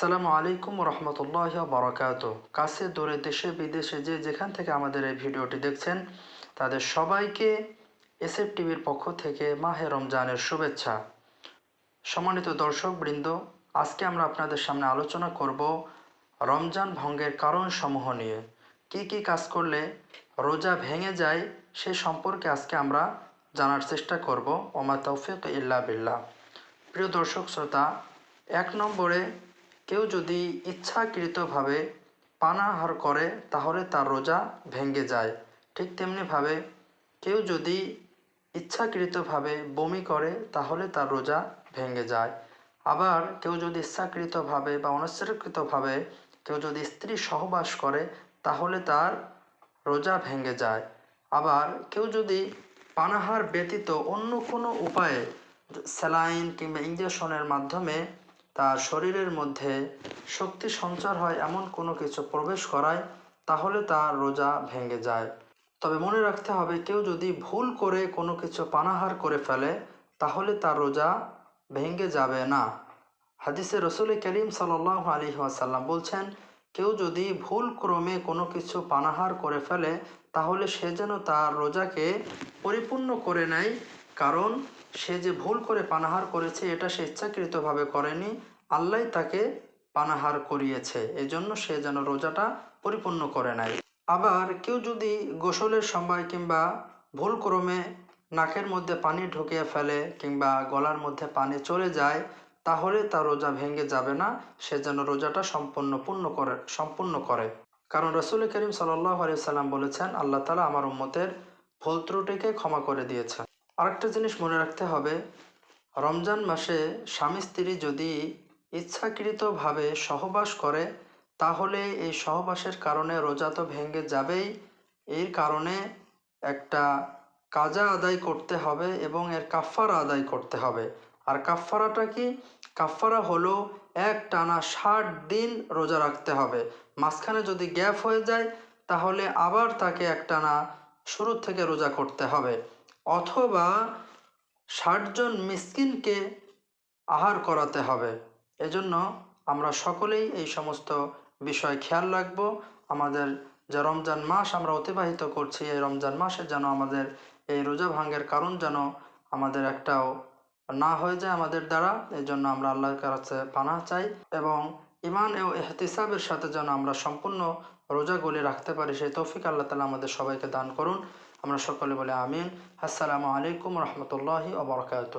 আসসালামু আলাইকুম রহমতুল্লাহ বরকাত কাছে, দূরে, দেশে, বিদেশে যে যেখান থেকে আমাদের এই ভিডিওটি দেখছেন, তাদের সবাইকে এসএফ টিভির পক্ষ থেকে মাহে রমজানের শুভেচ্ছা। সম্মানিত দর্শক বৃন্দ, আজকে আমরা আপনাদের সামনে আলোচনা করব রমজান ভঙ্গের কারণ সমূহ নিয়ে। কি কি কাজ করলে রোজা ভেঙে যায় সে সম্পর্কে আজকে আমরা জানার চেষ্টা করব। ওমা তৌফিক ইল্লা বিল্লাহ। প্রিয় দর্শক, শ্রোতা, এক নম্বরে কেউ যদি ইচ্ছাকৃতভাবে পানাহার করে, তাহলে তার রোজা ভেঙে যায়। ঠিক তেমনিভাবে কেউ যদি ইচ্ছাকৃতভাবে বমি করে, তাহলে তার রোজা ভেঙে যায়। আবার কেউ যদি ইচ্ছাকৃতভাবে বা অনিচ্ছাকৃতভাবে কেউ যদি স্ত্রী সহবাস করে, তাহলে তার রোজা ভেঙে যায়। আবার কেউ যদি পানাহার ব্যতীত অন্য কোনো উপায়ে স্যালাইন কিংবা ইঞ্জেকশনের মাধ্যমে তার শরীরের মধ্যে শক্তি সঞ্চার হয় এমন কোনো কিছু প্রবেশ করায়, তাহলে তার রোজা ভেঙে যায়। তবে মনে রাখতে হবে, কেউ যদি ভুল করে কোনো কিছু পানাহার করে ফেলে, তাহলে তার রোজা ভেঙে যাবে না। হাদিসে রসুল করিম সাল্লাহ আলী আসাল্লাম বলছেন, কেউ যদি ভুল ক্রমে কোনো কিছু পানাহার করে ফেলে, তাহলে সে যেন তার রোজাকে পরিপূর্ণ করে নেয় কারণ সে যে ভুল করে পানাহার করেছে, এটা সে ইচ্ছাকৃতভাবে করেনি। আল্লাহ তাকে পানাহার করিয়েছে। এজন্য সে যেন রোজাটা পরিপূর্ণ করে নেয়। আবার কেউ যদি গোসলের সময় কিংবা ভুল ক্রমে নাকের মধ্যে পানি ঢুকিয়ে ফেলে কিংবা গলার মধ্যে পানি চলে যায়, তাহলে তার রোজা ভেঙে যাবে না। সে যেন রোজাটা সম্পূর্ণ পূর্ণ করে, সম্পূর্ণ করে। কারণ রসুল করিম সাল্লাহ সাল্লাম বলেছেন, আল্লাহ তালা আমার উম্মতের ভুল ত্রুটিকে ক্ষমা করে দিয়েছেন। আরেকটা জিনিস মনে রাখতে হবে, রমজান মাসে স্বামী স্ত্রী যদি ইচ্ছাকৃতভাবে সহবাস করে, তাহলে এই সহবাসের কারণে রোজা তো ভেঙে যাবেই। এর কারণে একটা কাজা আদায় করতে হবে এবং এর কাফারা আদায় করতে হবে। আর কাফারাটা কি? কাফারা হলো এক টানা ষাট দিন রোজা রাখতে হবে। মাঝখানে যদি গ্যাপ হয়ে যায়, তাহলে আবার তাকে একটানা শুরু থেকে রোজা করতে হবে। অথবা ষাটজন মিসকিনকে আহার করাতে হবে। এজন্য আমরা সকলেই এই সমস্ত বিষয় খেয়াল রাখব। আমাদের যে রমজান মাস আমরা অতিবাহিত করছি, এই রমজান মাসে যেন আমাদের এই রোজা ভাঙ্গের কারণ যেন আমাদের একটাও না হয়ে যায় আমাদের দ্বারা এই জন্য আমরা আল্লাহর কাছে পানা চাই এবং ইমান ও এহতিসাবের সাথে যেন আমরা সম্পূর্ণ রোজাগুলি রাখতে পারি, সেই তৌফিক আল্লাহ তালা আমাদের সবাইকে দান করুন। আমরা সকলে বলে আমিন। আসসালামু আলাইকুম রহমতুল্লাহি ওবরকাত